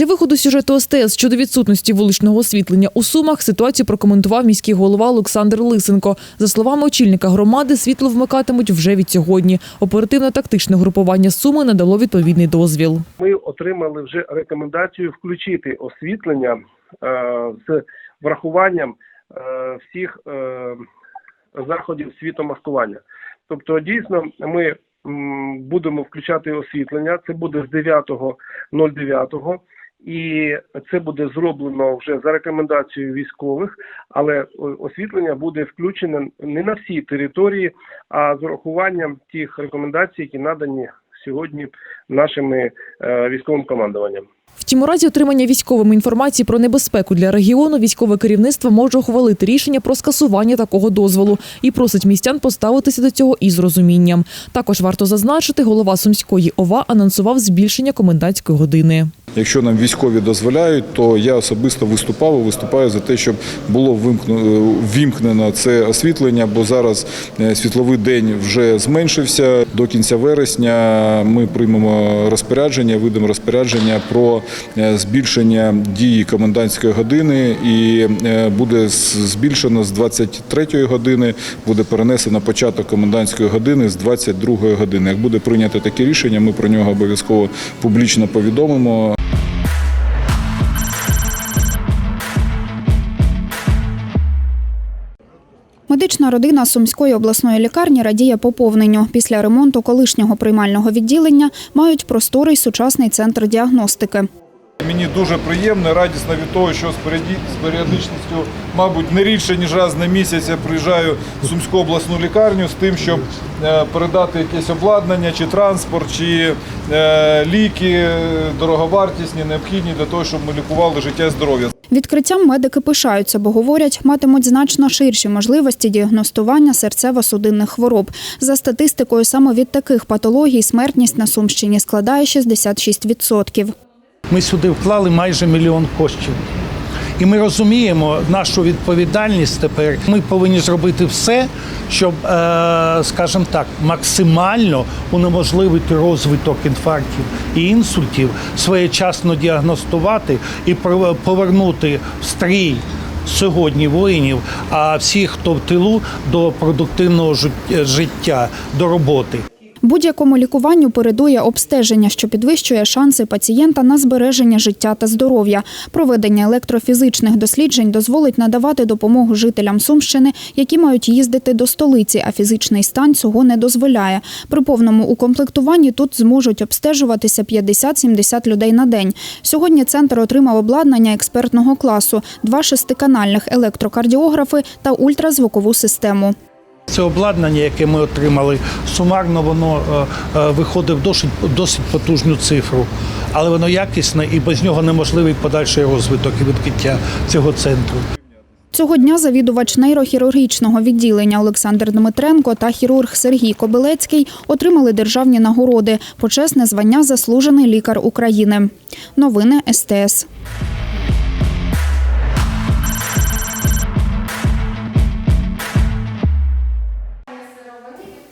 Після виходу сюжету СТС щодо відсутності вуличного освітлення у Сумах ситуацію прокоментував міський голова Олександр Лисенко. За словами очільника громади, світло вмикатимуть вже від сьогодні. Оперативно-тактичне групування Суми надало відповідний дозвіл. ми отримали вже рекомендацію включити освітлення е, з врахуванням е, всіх е, заходів світомаскування. Тобто, дійсно, ми будемо включати освітлення. Це буде з 9.09. І це буде зроблено вже за рекомендацією військових, але освітлення буде включене не на всій території, а з урахуванням тих рекомендацій, які надані сьогодні нашими е, військовим командуванням. Втім, у разі отримання військовими інформації про небезпеку для регіону, військове керівництво може ухвалити рішення про скасування такого дозволу і просить містян поставитися до цього із розумінням. Також варто зазначити, голова Сумської ОВА анонсував збільшення комендантської години. Якщо нам військові дозволяють, то я особисто виступав і виступаю за те, щоб було ввімкнено це освітлення, бо зараз е, світловий день вже зменшився. До кінця вересня ми приймемо розпорядження, видамо розпорядження про е, збільшення дії комендантської години, і е, буде збільшено з 23 години, буде перенесено початок комендантської години з 22 години. Як буде прийнято таке рішення, ми про нього обов'язково публічно повідомимо. Родина Сумської обласної лікарні радіє поповненню. Після ремонту колишнього приймального відділення мають просторий сучасний центр діагностики. Мені дуже приємно, радісно від того, що з періодичністю, мабуть, не рідше, ніж раз на місяць я приїжджаю в Сумську обласну лікарню з тим, щоб е, передати якесь обладнання, чи транспорт, чи е, ліки е, дороговартісні, необхідні для того, щоб ми лікували життя і здоров'я. Відкриттям медики пишаються, бо говорять, матимуть значно ширші можливості діагностування серцево-судинних хвороб. За статистикою, саме від таких патологій смертність на Сумщині складає 66%. Ми сюди вклали майже мільйон коштів. І ми розуміємо нашу відповідальність тепер. Ми повинні зробити все, щоб, е, скажімо так, максимально унеможливити розвиток інфарктів і інсультів, своєчасно діагностувати і повернути в стрій сьогодні воїнів, а всіх, хто в тилу, до продуктивного жит- життя, до роботи. Будь-якому лікуванню передує обстеження, що підвищує шанси пацієнта на збереження життя та здоров'я. Проведення електрофізичних досліджень дозволить надавати допомогу жителям Сумщини, які мають їздити до столиці, а фізичний стан цього не дозволяє. При повному укомплектуванні тут зможуть обстежуватися 50-70 людей на день. Сьогодні центр отримав обладнання експертного класу, два шестиканальних електрокардіографи та ультразвукову систему. Це обладнання, яке ми отримали, сумарно воно е, е, виходить досить, досить потужну цифру, але воно якісне і без нього неможливий подальший розвиток і відкриття цього центру. Цього дня завідувач нейрохірургічного відділення Олександр Дмитренко та хірург Сергій Кобилецький отримали державні нагороди. Почесне звання заслужений лікар України. Новини СТС.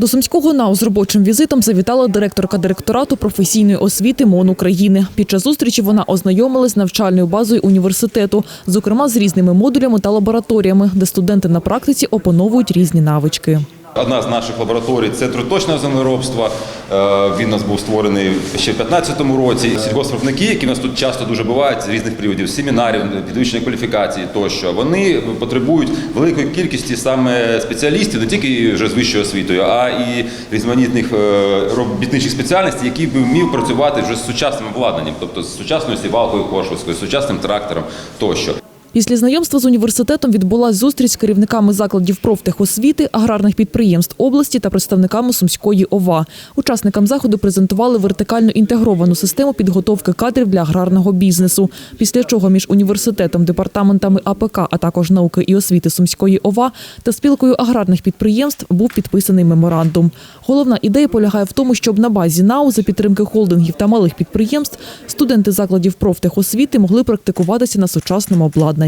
До Сумського НАУ з робочим візитом завітала директорка директорату професійної освіти МОН України. Під час зустрічі вона ознайомилась з навчальною базою університету, зокрема з різними модулями та лабораторіями, де студенти на практиці опановують різні навички. Одна з наших лабораторій центру точного землеробства. Е, Він у нас був створений ще в 2015 році. Сільгоспвиробники, які в нас тут часто дуже бувають з різних приводів, семінарів, підвищення кваліфікації тощо, вони потребують великої кількості саме спеціалістів, не тільки вже з вищою освітою, а і різноманітних е, робітничих спеціальностей, які б вмів працювати вже з сучасним обладнанням, тобто з сучасною сівалкою Коршовською, з сучасним трактором тощо. Після знайомства з університетом відбулася зустріч з керівниками закладів профтехосвіти, аграрних підприємств області та представниками Сумської ОВА. Учасникам заходу презентували вертикально інтегровану систему підготовки кадрів для аграрного бізнесу. Після чого між університетом, департаментами АПК, а також науки і освіти Сумської ОВА та спілкою аграрних підприємств був підписаний меморандум. Головна ідея полягає в тому, щоб на базі НАУ за підтримки холдингів та малих підприємств студенти закладів профтехосвіти могли практикуватися на сучасному обладнанні.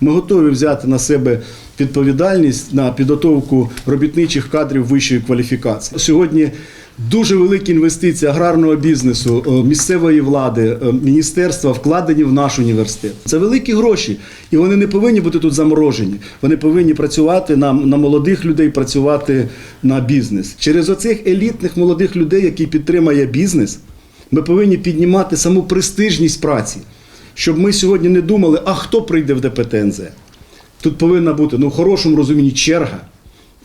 Ми готові взяти на себе відповідальність на підготовку робітничих кадрів вищої кваліфікації. Сьогодні дуже великі інвестиції аграрного бізнесу, е, місцевої влади, е, міністерства вкладені в наш університет. Це великі гроші, і вони не повинні бути тут заморожені. Вони повинні працювати на, на молодих людей, працювати на бізнес. Через оцих елітних молодих людей, які підтримує бізнес, ми повинні піднімати саму престижність праці щоб ми сьогодні не думали, а хто прийде в ДПТНЗ. Тут повинна бути ну, в хорошому розумінні черга,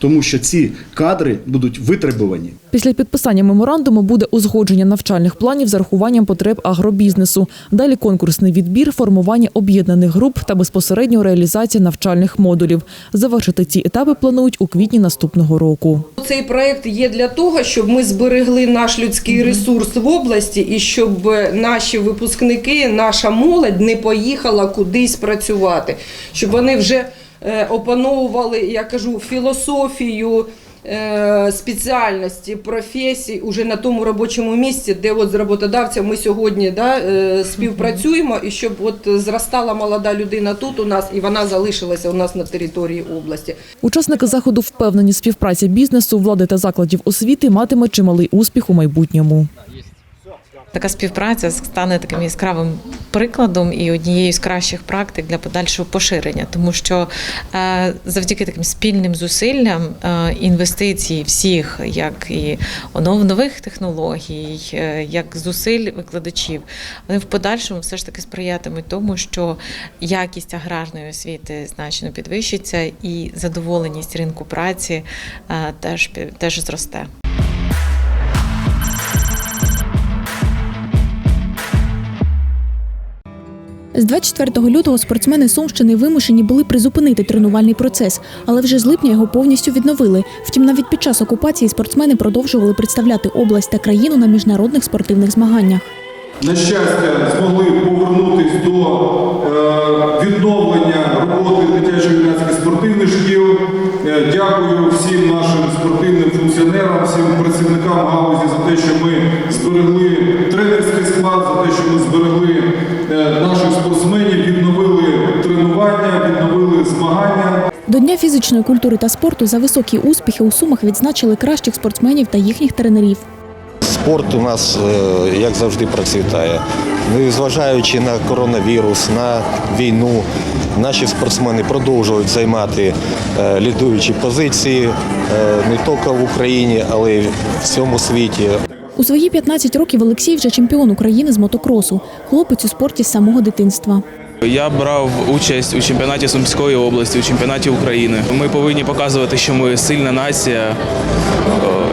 тому що ці кадри будуть витребувані. Після підписання меморандуму буде узгодження навчальних планів з урахуванням потреб агробізнесу. Далі конкурсний відбір, формування об'єднаних груп та безпосередньо реалізація навчальних модулів. Завершити ці етапи планують у квітні наступного року. Цей проект є для того, щоб ми зберегли наш людський ресурс в області і щоб наші випускники, наша молодь не поїхала кудись працювати, щоб вони вже опановували, я кажу, філософію. е, Спеціальності, професій уже на тому робочому місці, де от з роботодавцем ми сьогодні да, е, співпрацюємо, і щоб от зростала молода людина тут у нас і вона залишилася у нас на території області. Учасники заходу впевнені, співпраця бізнесу, влади та закладів освіти матиме чималий успіх у майбутньому. Така співпраця стане таким яскравим прикладом і однією з кращих практик для подальшого поширення, тому що е, завдяки таким спільним зусиллям е, інвестиції всіх, як і онов- нових технологій, е, як зусиль викладачів, вони в подальшому все ж таки сприятимуть тому, що якість аграрної освіти значно підвищиться, і задоволеність ринку праці теж теж зросте. З 24 лютого спортсмени Сумщини вимушені були призупинити тренувальний процес, але вже з липня його повністю відновили. Втім, навіть під час окупації спортсмени продовжували представляти область та країну на міжнародних спортивних змаганнях. на щастя, змогли повернутися до е, відновлення роботи дитячої юнацьких спортивних шкіл. Е, Дякую всім нашим спортивним функціонерам, всім працівникам галузі за те, що ми зберегли тренерський склад, за те, що ми зберегли наших спортсменів, відновили тренування, відновили змагання. До Дня фізичної культури та спорту за високі успіхи у Сумах відзначили кращих спортсменів та їхніх тренерів. Спорт у нас, е, як завжди, процвітає. Незважаючи на коронавірус, на війну, наші спортсмени продовжують займати е, лідуючі позиції е, не тільки в Україні, але й в всьому світі. У свої 15 років Олексій вже чемпіон України з мотокросу. Хлопець у спорті з самого дитинства. Я брав участь у чемпіонаті Сумської області, у чемпіонаті України. Ми повинні показувати, що ми сильна нація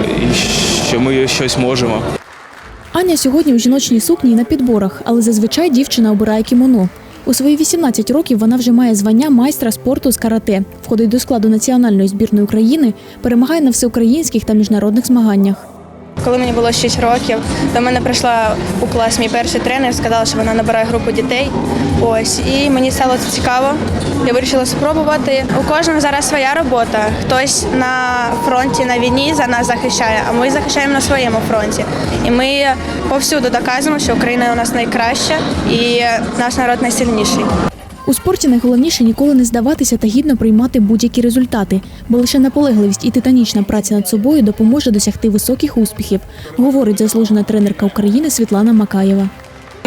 і що ми щось можемо. Аня сьогодні у жіночній сукні і на підборах, але зазвичай дівчина обирає кімоно. У свої 18 років вона вже має звання майстра спорту з карате, входить до складу національної збірної України, перемагає на всеукраїнських та міжнародних змаганнях. Коли мені було 6 років, до мене прийшла у клас мій перший тренер, сказала, що вона набирає групу дітей. Ось, і мені стало це цікаво. Я вирішила спробувати. У кожного зараз своя робота. Хтось на фронті на війні за нас захищає, а ми захищаємо на своєму фронті. І ми повсюду доказуємо, що Україна у нас найкраща і наш народ найсильніший. У спорті найголовніше ніколи не здаватися та гідно приймати будь-які результати, бо лише наполегливість і титанічна праця над собою допоможе досягти високих успіхів, говорить заслужена тренерка України Світлана Макаєва.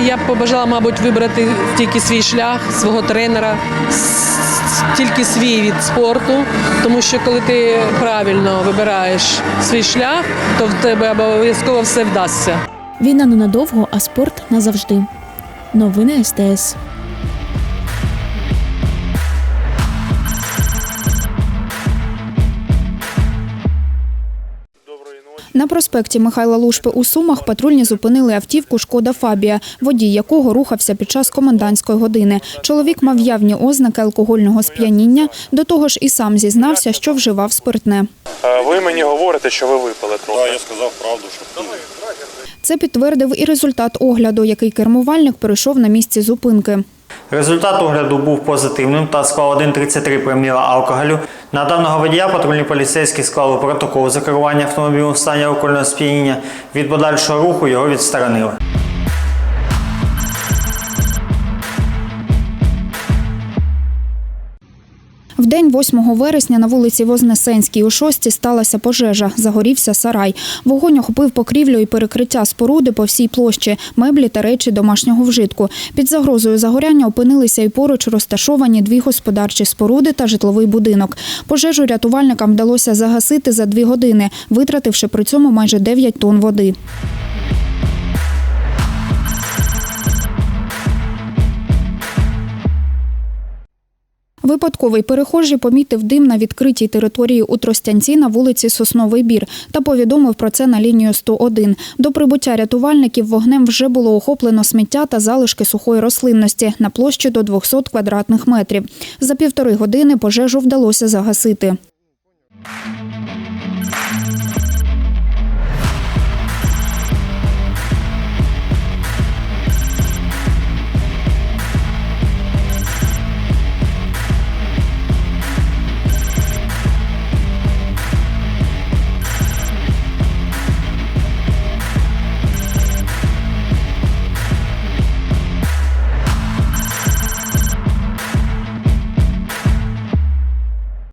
Я б побажала, мабуть, вибрати тільки свій шлях, свого тренера, тільки свій від спорту, тому що коли ти правильно вибираєш свій шлях, то в тебе обов'язково все вдасться. Війна ненадовго, а спорт назавжди. Новини СТС. На проспекті Михайла Лушпи у Сумах патрульні зупинили автівку «Шкода Фабія», водій якого рухався під час комендантської години. Чоловік мав явні ознаки алкогольного сп'яніння, до того ж і сам зізнався, що вживав спиртне. Ви мені говорите, що ви випили трохи. Так, я сказав правду, що Це підтвердив і результат огляду, який кермувальник пройшов на місці зупинки. Результат огляду був позитивним та склав 1,33 проміла алкоголю. На даного водія патрульні поліцейські склали протокол за керування автомобілем в стані алкогольного сп'яніння. Від подальшого руху його відсторонили. День 8 вересня на вулиці Вознесенській у шості сталася пожежа. Загорівся сарай. Вогонь охопив покрівлю і перекриття споруди по всій площі, меблі та речі домашнього вжитку. Під загрозою загоряння опинилися і поруч розташовані дві господарчі споруди та житловий будинок. Пожежу рятувальникам вдалося загасити за дві години, витративши при цьому майже 9 тонн води. Випадковий перехожий помітив дим на відкритій території у Тростянці на вулиці Сосновий Бір та повідомив про це на лінію 101. До прибуття рятувальників вогнем вже було охоплено сміття та залишки сухої рослинності на площі до 200 квадратних метрів. За півтори години пожежу вдалося загасити.